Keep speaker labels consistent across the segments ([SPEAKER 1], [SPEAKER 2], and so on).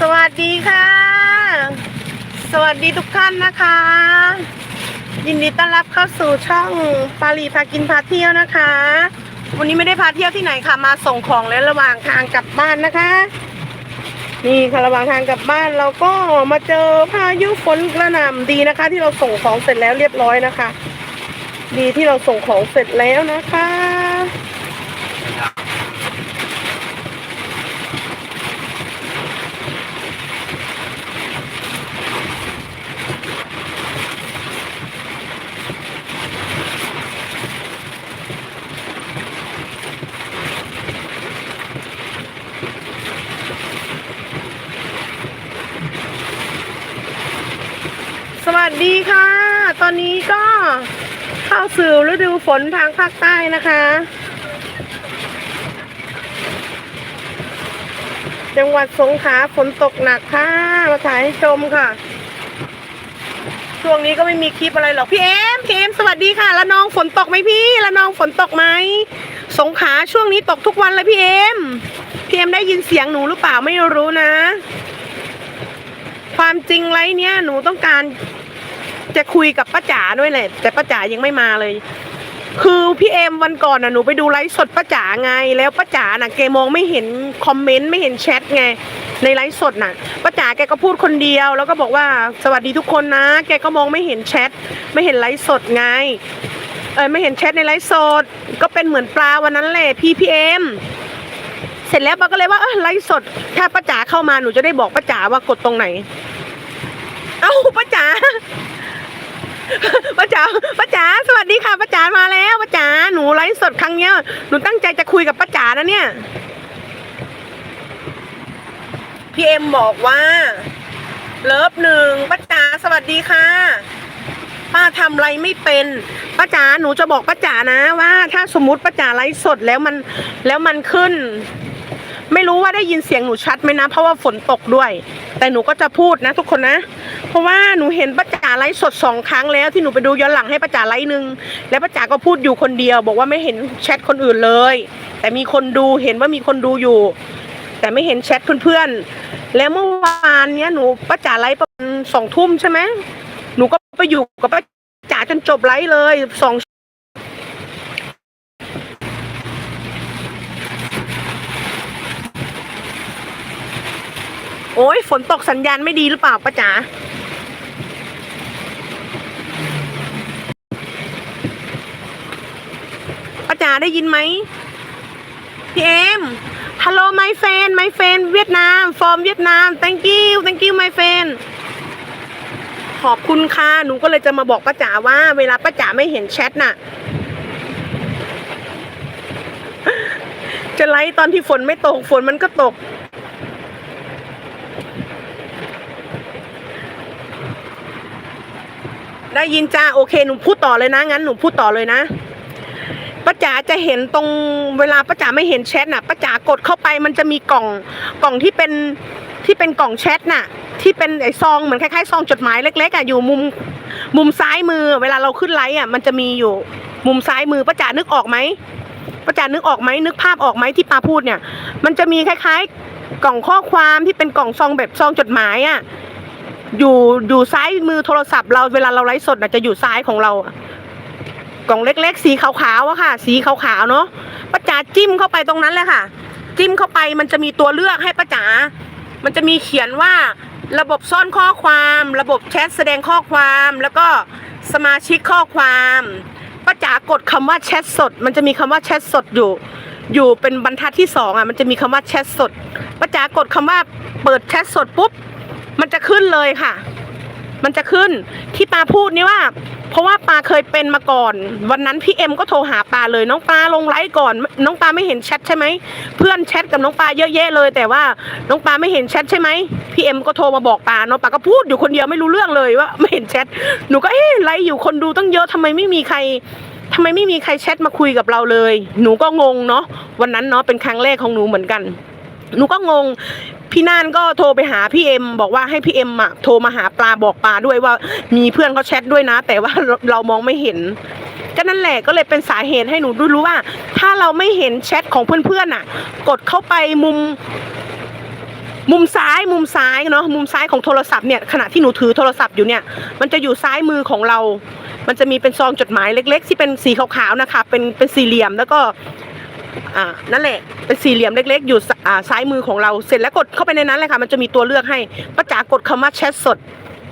[SPEAKER 1] สวัสดีค่ะ สวัสดีทุกท่านนะคะ ยินดีต้อนรับเข้าสู่ช่องปารีพากินพาเที่ยวนะคะ วันนี้ไม่ได้พาเที่ยวที่ไหนค่ะมาส่งของและระหว่างทางกลับบ้านนะคะ นี่ค่ะระหว่างทางกลับบ้านเราก็มาเจอพายุฝนกระหน่ำดีนะคะ ที่เราส่งของเสร็จแล้วเรียบร้อยนะคะ ดีที่เราส่งของเสร็จแล้วนะคะ สวัสดีค่ะ ตอนนี้ก็เข้าสู่ฤดูฝนทางภาคใต้นะคะ จังหวัดสงขลาฝนตกหนักค่ะ มาถ่ายให้ชมค่ะ ช่วงนี้ก็ไม่มีคลิปอะไรหรอก พี่เอ็มพี่เอ็มสวัสดีค่ะ ละนองฝนตกไหมพี่ละนองฝนตกไหม สงขลาช่วงนี้ตกทุกวันเลยพี่เอ็มพี่เอ็มได้ยินเสียงหนูหรือเปล่าไม่รู้นะ ความจริงไรเนี้ยหนูต้องการจะคุยกับป้าจ๋าด้วยแหละแต่ป้าจ๋ายังไม่มาเลย คือพี่เอมวันก่อนน่ะหนูไปดูไลฟ์สดป้าจ๋าไง แล้วป้าจ๋าน่ะแกมองไม่เห็นคอมเมนต์ไม่เห็นแชทไงในไลฟ์สดน่ะป้าจ๋าแกก็พูดคนเดียว แล้วก็บอกว่าสวัสดีทุกคนนะ แกก็มองไม่เห็นแชทไม่เห็นไลฟ์สดไงเออไม่เห็นแชทในไลฟ์สดก็เป็นเหมือนปลาวันนั้นแหละพี่พี่เอม เสร็จแล้วป้าก็เลยว่าเออไลฟ์สด ถ้าป้าจ๋าเข้ามาหนูจะได้บอกป้าจ๋าว่ากดตรงไหน เอ้าป้าจ๋าป้าจ๋าป้าจ๋าสวัสดีค่ะป้าจ๋ามาแล้วป้าจ๋าหนูไลฟ์สดครั้งเนี้ยหนูตั้งใจจะคุยกับป้าจ๋านะเนี่ยพี่เอ็มบอกว่า เลิฟหนึ่งป้าจ๋าสวัสดีค่ะ ป้าทำอะไรไม่เป็นป้าจ๋าหนูจะบอกป้าจ๋านะว่า ถ้าสมมติป้าจ๋าไลฟ์สดแล้วมันแล้วมันขึ้น ไม่รู้ว่าได้ยินเสียงหนูชัดไหมนะ เพราะว่าฝนตกด้วย แต่หนูก็จะพูดนะ ทุกคนนะ เพราะว่าหนูเห็นป้าจ๋าไลฟ์สดสองครั้งแล้วที่หนูไปดูย้อนหลังให้ป้าจ๋าไลฟ์หนึ่งแล้วป้าจ๋าก็พูดอยู่คนเดียว บอกว่าไม่เห็นแชทคนอื่นเลย แต่มีคนดูเห็นว่ามีคนดูอยู่ แต่ไม่เห็นแชทเพื่อนๆ แล้วเมื่อวานเนี้ยหนูป้าจ๋าไลฟ์ประมาณสองทุ่มใช่ไหมหนูก็ไปอยู่กับป้าจ๋าจนจบไลฟ์เลยสอง โอ้ยฝนตกสัญญาณไม่ดีหรือเปล่าป้าจ๋าป้าจ๋าได้ยินไหมพี่เอ็มฮัลโหล my friend my friend เวียดนาม from เวียดนาม thank you thank you my friend ขอบคุณค่ะ หนูก็เลยจะมาบอกป้าจ๋าว่า เวลาป้าจ๋าไม่เห็นแชทน่ะ จะไลฟ์ตอนที่ฝนไม่ตก ฝนมันก็ตก ได้ยินจ้าโอเคหนูพูดต่อเลยนะงั้นหนูพูดต่อเลยนะป้าจ๋าจะเห็นตรงเวลาป้าจ๋าไม่เห็นแชทน่ะป้าจ๋ากดเข้าไปมันจะมีกล่องกล่องที่เป็นที่เป็นกล่องแชทน่ะ ที่เป็นไอซองเหมือนคล้ายๆซองจดหมายเล็กๆอะอยู่มุมมุมซ้ายมือ เวลาเราขึ้นไลฟ์อะมันจะมีอยู่มุมซ้ายมือป้าจ๋านึกออกไหมป้าจ๋านึกออกไหมนึกภาพออกไหมที่ปาพูดเนี่ย มันจะมีคล้าย ๆ กล่องข้อความที่เป็นกล่องซองแบบซองจดหมายอะ อยู่อยู่ซ้ายมือโทรศัพท์เราเวลาเราไลฟ์สดน่ะจะอยู่ซ้ายของเรา กล่องเล็ก ๆ สีขาวๆอะค่ะ สีขาวๆเนาะป้าจ๋าจิ้มเข้าไปตรงนั้นเลยค่ะ จิ้มเข้าไปมันจะมีตัวเลือกให้ป้าจ๋ามันจะมีเขียนว่าระบบซ่อนข้อความ ระบบแชทแสดงข้อความ แล้วก็สมาชิกข้อความป้าจ๋ากดคำว่าแชทสด มันจะมีคำว่าแชทสดอยู่ อยู่เป็นบรรทัดที่สองอะมันจะมีคำว่าแชทสดป้าจ๋ากดคำว่าเปิดแชทสดปุ๊บ มันจะขึ้นเลยค่ะ มันจะขึ้นที่ปลาพูดนี่ว่า เพราะว่าปลาเคยเป็นมาก่อน วันนั้นพี่เอ็มก็โทรหาปลาเลยน้องปลาลงไลฟ์ก่อน น้องปลาไม่เห็นแชทใช่ไหมเพื่อนแชทกับน้องปลาเยอะแยะเลย แต่ว่าน้องปลาไม่เห็นแชทใช่ไหมพี่เอ็มก็โทรมาบอกปลาน้องปลาก็พูดอยู่คนเดียวไม่รู้เรื่องเลยว่าไม่เห็นแชทหนูก็เอ๊ะไลฟ์อยู่คนดูตั้งเยอะทำไมไม่มีใครทำไมไม่มีใครแชทมาคุยกับเราเลย หนูก็งงเนาะ วันนั้นเนาะเป็นครั้งแรกของหนูเหมือนกัน หนูก็งง พี่น่านก็โทรไปหาพี่เอ็มบอกว่าให้พี่เอ็มอะโทรมาหาปลาบอกปลาด้วยว่า มีเพื่อนเขาแชทด้วยนะ แต่ว่าเรามองไม่เห็นก็นั่นแหละก็เลยเป็นสาเหตุให้หนูรู้ว่า ถ้าเราไม่เห็นแชทของเพื่อนๆอะ กดเข้าไปมุม มุมซ้ายมุมซ้ายเนาะมุมซ้ายของโทรศัพท์เนี่ยขณะที่หนูถือโทรศัพท์อยู่เนี่ย มันจะอยู่ซ้ายมือของเรา มันจะมีเป็นซองจดหมายเล็ก ๆ ที่เป็นสีขาวๆนะคะ เป็นเป็นสี่เหลี่ยมแล้วก็ อ่านั่นแหละเป็นสี่เหลี่ยมเล็ก ๆ อยู่อ่าซ้ายมือของเราเสร็จแล้วกดเข้าไปในนั้นเลยค่ะ มันจะมีตัวเลือกให้ป้าจ๋ากดคำว่าแชทสด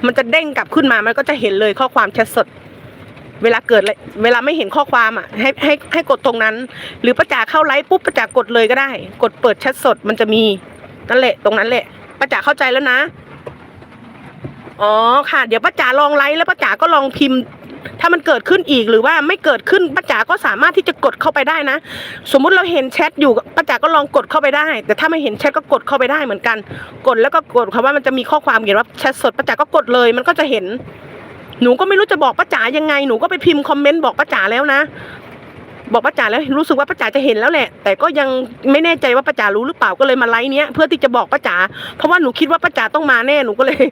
[SPEAKER 1] มันจะเด้งกลับขึ้นมามันก็จะเห็นเลยข้อความแชทสด เวลาเกิดเวลาไม่เห็นข้อความอะให้ให้ให้กดตรงนั้น หรือป้าจ๋าเข้าไลฟ์ปุ๊บป้าจ๋ากดเลยก็ได้ กดเปิดแชทสดมันจะมีนั่นแหละ ตรงนั้นแหละป้าจ๋าเข้าใจแล้วนะอ๋อค่ะ เดี๋ยวป้าจ๋าลองไลฟ์แล้วป้าจ๋าก็ลองพิมพ์ ถ้ามันเกิดขึ้นอีกหรือว่าไม่เกิดขึ้นป้าจ๋าก็สามารถที่จะกดเข้าไปได้นะ สมมุติเราเห็นแชทอยู่ป้าจ๋าก็ลองกดเข้าไปได้ แต่ถ้าไม่เห็นแชทก็กดเข้าไปได้เหมือนกัน กดแล้วก็กดคำว่ามันจะมีข้อความเขียนว่าแชทสดป้าจ๋าก็กดเลย มันก็จะเห็นหนูก็ไม่รู้จะบอกป้าจ๋ายังไงหนูก็ไปพิมพ์คอมเมนต์บอกป้าจ๋าแล้วนะ บอกป้าจ๋าแล้วรู้สึกว่าป้าจ๋าจะเห็นแล้วแหละ แต่ก็ยังไม่แน่ใจว่าป้าจ๋ารู้หรือเปล่าก็เลยมาไลฟ์เนี้ยเพื่อที่จะบอกป้าจ๋าเพราะว่าหนูคิดว่าป้าจ๋าต้องมาแน่หนูก็เลย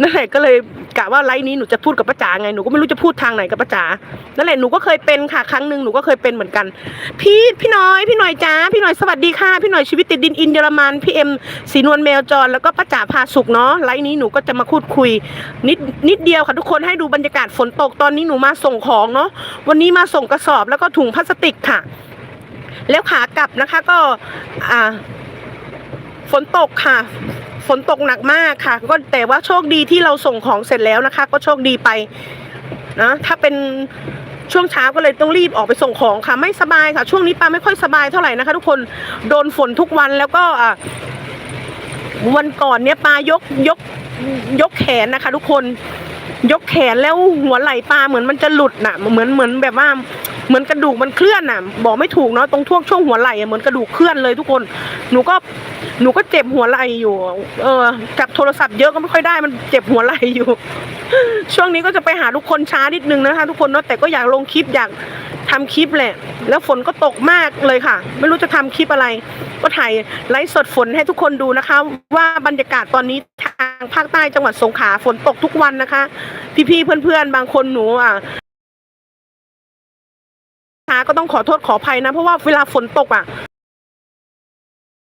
[SPEAKER 1] นั่นแหละก็เลยกะว่าไลฟ์นี้หนูจะพูดกับป้าจ๋าไงหนูก็ไม่รู้จะพูดทางไหนกับป้าจ๋านั่นแหละหนูก็เคยเป็นค่ะครั้งหนึ่งหนูก็เคยเป็นเหมือนกัน พี่พี่น้อยพี่หน่อยจ้าพี่หน่อยสวัสดีค่ะพี่หน่อยชีวิตติดดินอินเยอรมันพี่เอ็มสีนวลแมวจรแล้วก็ป้าจ๋าพาสุกเนาะไลฟ์นี้หนูก็จะมาพูดคุยนิดนิดเดียวค่ะทุกคนให้ดูบรรยากาศฝนตกตอนนี้หนูมาส่งของเนาะวันนี้มาส่งกระสอบแล้วก็ถุงพลาสติกค่ะ แล้วขากลับนะคะก็อ่าฝนตกค่ะ ฝนตกหนักมากค่ะ ก็แต่ว่าโชคดีที่เราส่งของเสร็จแล้วนะคะ ก็โชคดีไปนะถ้าเป็นช่วงเช้าก็เลยต้องรีบออกไปส่งของค่ะ ไม่สบายค่ะ ช่วงนี้ปาไม่ค่อยสบายเท่าไหร่นะคะ ทุกคนโดนฝนทุกวันแล้วก็วันก่อนเนี้ยปายกยกยกแขนนะคะ ทุกคนยกแขนแล้วหัวไหล่ปลาเหมือนมันจะหลุดน่ะ เหมือนเหมือนแบบว่า เหมือนกระดูกมันเคลื่อนน่ะ บอกไม่ถูกเนาะตรงท่วงช่วงหัวไหล่ะเหมือนกระดูกเคลื่อนเลยทุกคน หนูก็หนูก็เจ็บหัวไหล่อยู่ เออจับโทรศัพท์เยอะก็ไม่ค่อยได้มันเจ็บหัวไหล่อยู่ ช่วงนี้ก็จะไปหาทุกคนช้านิดนึงนะคะทุกคนเนาะแต่ก็อยากลงคลิปอยากทำคลิปแหละ แล้วฝนก็ตกมากเลยค่ะ ไม่รู้จะทำคลิปอะไร ก็ถ่ายไลฟ์สดฝนให้ทุกคนดูนะคะ ว่าบรรยากาศตอนนี้ทางภาคใต้จังหวัดสงขลาฝนตกทุกวันนะคะ พี่ๆเพื่อนๆ บางคนหนูอะ ก็ต้องขอโทษขออภัยนะ เพราะว่าเวลาฝนตกอะ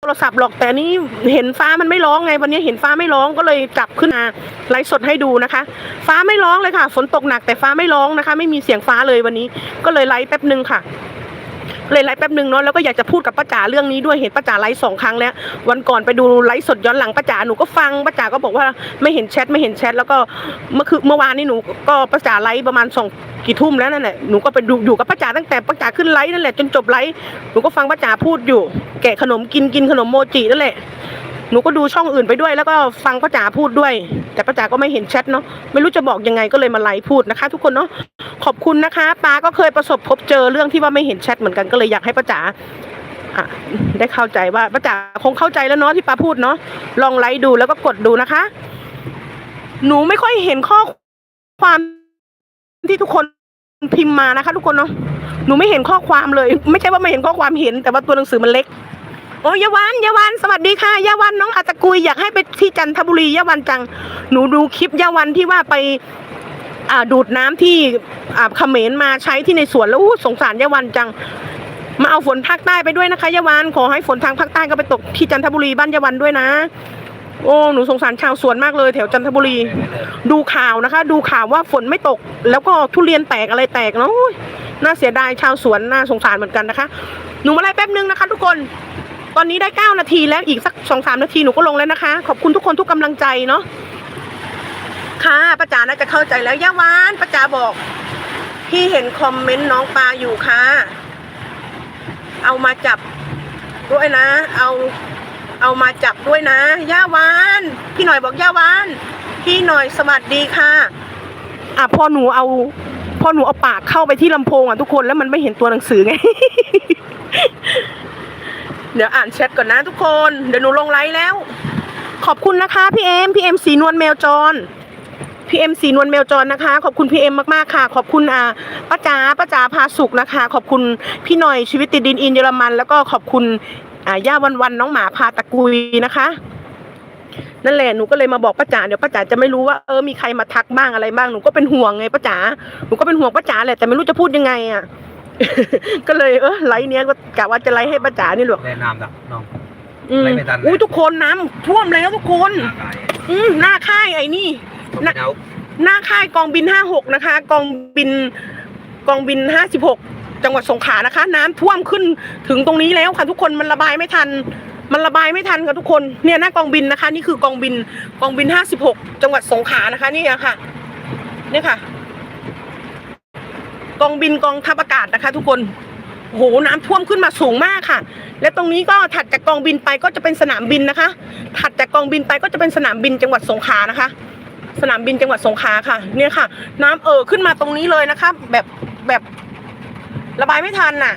[SPEAKER 1] โทรศัพท์หรอกแต่นี่เห็นฟ้ามันไม่ร้องไง วันนี้เห็นฟ้าไม่ร้องก็เลยจับขึ้นมาไลฟ์สดให้ดูนะคะ ฟ้าไม่ร้องเลยค่ะ ฝนตกหนักแต่ฟ้าไม่ร้องนะคะ ไม่มีเสียงฟ้าเลยวันนี้ ก็เลยไลฟ์แป๊บหนึ่งค่ะ เลยไลฟ์แป๊บหนึ่งเนาะแล้วก็อยากจะพูดกับป้าจ๋าเรื่องนี้ด้วยเห็นป้าจ๋าไลฟ์สองครั้งแล้ว วันก่อนไปดูไลฟ์สดย้อนหลังป้าจ๋าหนูก็ฟังป้าจ๋าก็บอกว่าไม่เห็นแชทไม่เห็นแชทแล้วก็เมื่อคือเมื่อวานนี้หนูก็ป้าจ๋าไลฟ์ประมาณสองกี่ทุ่มแล้วนั่นแหละหนูก็ไปดูอยู่กับป้าจ๋าตั้งแต่ป้าจ๋าขึ้นไลฟ์นั่นแหละจนจบไลฟ์หนูก็ฟังป้าจ๋าพูดอยู่ แกะขนมกินกินขนมโมจินั่นแหละ หนูก็ดูช่องอื่นไปด้วย แล้วก็ฟังป้าจ๋าพูดด้วย แต่ป้าจ๋าก็ไม่เห็นแชทเนาะไม่รู้จะบอกยังไงก็เลยมาไลฟ์พูดนะคะ ทุกคนเนาะขอบคุณนะคะป้าก็เคยประสบพบเจอเรื่องที่ว่าไม่เห็นแชทเหมือนกันก็เลยอยากให้ป้าจ๋าได้เข้าใจว่าป้าจ๋าคงเข้าใจแล้วเนาะที่ป้าพูดเนาะลองไลฟ์ดูแล้วก็กดดูนะคะ หนูไม่ค่อยเห็นข้อความที่ทุกคนพิมพ์มานะคะ ทุกคนเนาะหนูไม่เห็นข้อความเลย ไม่ใช่ว่าไม่เห็นข้อความเห็น แต่ว่าตัวหนังสือมันเล็ก โอ้ยยาวันยาวันสวัสดีค่ะยาวันน้องอาตะกุยอยากให้ไปที่จันทบุรียาวันจัง หนูดูคลิปยาวันที่ว่าไปอ่าดูดน้ำที่อ่าเขมรมาใช้ที่ในสวนแล้วสงสารยาวันจัง มาเอาฝนภาคใต้ไปด้วยนะคะยาวันขอให้ฝนทางภาคใต้ก็ไปตกที่จันทบุรีบ้านยาวันด้วยนะ โอ้หนูสงสารชาวสวนมากเลย แถวจันทบุรี ดูข่าวนะคะ ดูข่าวว่าฝนไม่ตก แล้วก็ทุเรียนแตกอะไรแตกเนาะน่าเสียดายชาวสวนน่าสงสารเหมือนกันนะคะ หนูมาไล่แป๊บนึงนะคะ ทุกคน ตอนนี้ได้เก้านาทีแล้วอีกสักสองสามนาทีหนูก็ลงแล้วนะคะ ขอบคุณทุกคนทุกกำลังใจเนาะค่ะป้าจ๋าน่าจะเข้าใจแล้วย่าวานป้าจ๋าบอกพี่เห็นคอมเมนต์น้องปลาอยู่ค่ะ เอามาจับด้วยนะ เอาเอามาจับด้วยนะย่าวานพี่หน่อยบอกย่าวานพี่หน่อยสวัสดีค่ะ อะพอหนูเอาพอหนูเอาปากเข้าไปที่ลำโพงอะทุกคนแล้วมันไม่เห็นตัวหนังสือไง เดี๋ยวอ่านแชทก่อนนะทุกคน เดี๋ยวหนูลงไลฟ์แล้ว ขอบคุณนะคะพี่เอ็มพี่เอ็มสีนวลแมวจรพี่เอ็มสีนวลแมวจรนะคะ ขอบคุณพี่เอ็มมากๆค่ะ ขอบคุณอ่าป้าจ๋าป้าจ๋าพาสุกนะคะ ขอบคุณพี่หน่อยชีวิตติดดินอินเยอรมัน แล้วก็ขอบคุณอ่าย่าวันวันน้องหมาพาตะกุยนะคะ นั่นแหละหนูก็เลยมาบอกป้าจ๋าเดี๋ยวป้าจ๋าจะไม่รู้ว่าเออมีใครมาทักบ้างอะไรบ้างหนูก็เป็นห่วงไงป้าจ๋าหนูก็เป็นห่วงป้าจ๋าแหละแต่ไม่รู้จะพูดยังไงอะ ก็เลยเออไลฟ์เนี้ยก็กะว่าจะไลฟ์ให้ป้าจ๋านี่หรอก
[SPEAKER 2] แนะนำนะน้อง
[SPEAKER 1] อืม
[SPEAKER 2] ไล่ไม่ทัน
[SPEAKER 1] อุ้ยทุกคนน้ำท่วมแล้วทุกคน
[SPEAKER 2] หน้าตาย
[SPEAKER 1] อืมหน้าค่ายไอ้นี่
[SPEAKER 2] ต้องไปเอา
[SPEAKER 1] หน้าค่ายกองบินห้าหกนะคะ กองบินกองบินห้าสิบหกจังหวัดสงขลานะคะ น้ำท่วมขึ้นถึงตรงนี้แล้วค่ะทุกคนมันระบายไม่ทัน มันระบายไม่ทันค่ะทุกคนเนี่ยหน้ากองบินนะคะ นี่คือกองบินกองบินห้าสิบหกจังหวัดสงขลานะคะ นี่อะค่ะเนี่ยค่ะ กองบินกองทัพอากาศนะคะ ทุกคนโหน้ำท่วมขึ้นมาสูงมากค่ะ และตรงนี้ก็ถัดจากกองบินไปก็จะเป็นสนามบินนะคะ ถัดจากกองบินไปก็จะเป็นสนามบินจังหวัดสงขลานะคะ สนามบินจังหวัดสงขลาค่ะ เนี่ยค่ะ น้ำเอ่อขึ้นมาตรงนี้เลยนะคะ แบบแบบระบายไม่ทันน่ะ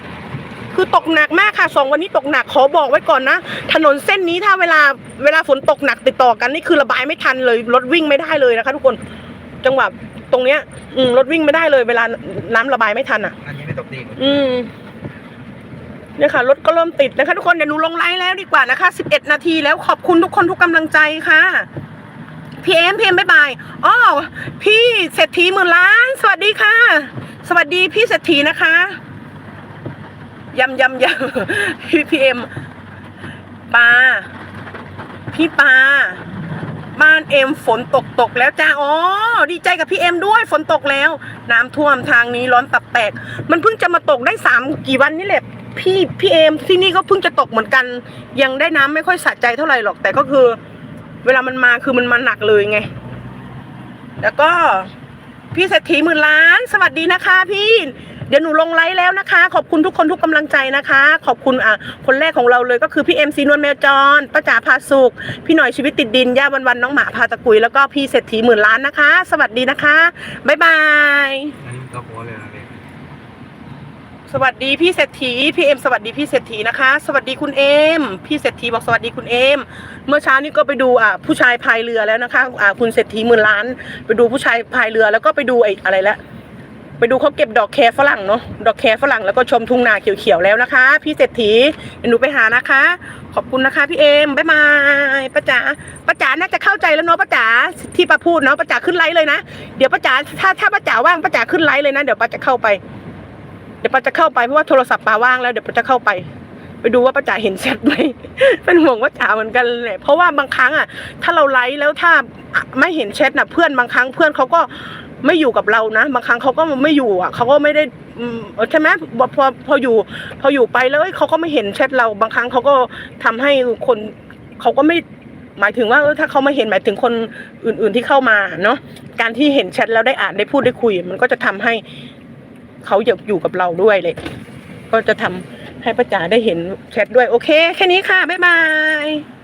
[SPEAKER 1] คือตกหนักมากค่ะสองวันนี้ตกหนักขอบอกไว้ก่อนนะ ถนนเส้นนี้ถ้าเวลาเวลาฝนตกหนักติดต่อกันนี่คือระบายไม่ทันเลยรถวิ่งไม่ได้เลยนะคะ ทุกคนจังหวะต รงเนี้ย อืมรถวิ่งไม่ได้เลยเวลาน้ำระบายไม่ทันอะ
[SPEAKER 2] อันนี้ไม่ตกดี
[SPEAKER 1] อืมเนี่ยค่ะรถก็เริ่มติดนะคะ ทุกคนเดี๋ยวหนูลงไลน์แล้วดีกว่านะคะสิบเอ็ดนาทีแล้วขอบคุณทุกคนทุกกำลังใจค่ะพีเอ็มพีเอ็มบายบายอ๋อพี่เศรษฐีหมื่นล้าน สวัสดีค่ะ สวัสดีพี่เศรษฐีนะคะยำยำยำพี่พีเอ็มปาพี่ปา บ้านเอ็มฝนตกตกแล้วจ้าอ๋อดีใจกับพี่เอ็มด้วยฝนตกแล้ว น้ำท่วมทางนี้ร้อนตับแตก มันเพิ่งจะมาตกได้สามกี่วันนี่แหละพี่พี่เอ็มที่นี่ก็เพิ่งจะตกเหมือนกัน ยังได้น้ำไม่ค่อยสะใจเท่าไหร่หรอกแต่ก็คือ เวลามันมาคือมันมาหนักเลยไง แล้วก็พี่เศรษฐีหมื่นล้าน สวัสดีนะคะพี่ เดี๋ยวหนูลงไลฟ์แล้วนะคะ ขอบคุณทุกคนทุกกำลังใจนะคะ ขอบคุณอะคนแรกของเราเลยก็คือพี่เอ็มซีนวลแมวจรป้าจ๋าพาสุกพี่หน่อยชีวิตติดดินย่าวันวันๆน้องหมาพาตะกุยแล้วก็พี่เศรษฐีหมื่นล้านนะคะ สวัสดีนะคะบ๊ายบาย
[SPEAKER 2] อันนี้มันก็โค้เลยนะพี่
[SPEAKER 1] สวัสดีพี่เศรษฐีพี่เอ็มสวัสดีพี่เศรษฐีนะคะ สวัสดีคุณเอ็มพี่เศรษฐีบอกสวัสดีคุณเอ็มเมื่อเช้านี้ก็ไปดูอะผู้ชายพายเรือแล้วนะคะอ่าคุณเศรษฐีหมื่นล้าน ไปดูผู้ชายพายเรือแล้วก็ไปดูไอ้อะไรละ ไปดูเขาเก็บดอกแครฝรั่งเนาะดอกแครฝรั่งแล้วก็ชมทุ่งนาเขียวๆแล้วนะคะ พี่เศรษฐีเดี๋ยวหนูไปหานะคะ ขอบคุณนะคะ พี่เอมบ๊ายบายป้าจ๋าป้าจ๋าน่าจะเข้าใจแล้วเนาะป้าจ๋าที่ป้าพูดเนาะป้าจ๋าขึ้นไลฟ์เลยนะเดี๋ยวป้าจ๋าถ้าถ้าป้าจ๋าว่างป้าจ๋าขึ้นไลฟ์เลยนะเดี๋ยวป้าจะเข้าไป เดี๋ยวป้าจะเข้าไปเพราะว่าโทรศัพท์ป้าว่างแล้วเดี๋ยวป้าจะเข้าไปไปดูว่าป้าจ๋าเห็นแชทไหมเป็นห่วงป้าจ๋าเหมือนกันแหละเพราะว่าบางครั้งอะ ถ้าเราไลฟ์แล้วถ้าไม่เห็นแชทน่ะเพื่อนบางครั้งเพื่อนเขาก็ ไม่อยู่กับเรานะบางครั้งเขาก็ไม่อยู่อะเขาก็ไม่ได้ใช่ไหมพอพออยู่ พออยู่ไปแล้วเขาก็ไม่เห็นแชทเราบางครั้งเขาก็ทำให้คนเขาก็ไม่หมายถึงว่าถ้าเขาไม่เห็นหมายถึงคนอื่น ๆที่เข้ามาเนาะการที่เห็นแชทแล้วได้อ่านได้พูดได้คุย มันก็จะทำให้เขาอยากอยู่กับเราด้วยเลย ก็จะทำให้ป้าจ๋าได้เห็นแชทด้วยโอเค แค่นี้ค่ะ บ๊ายบาย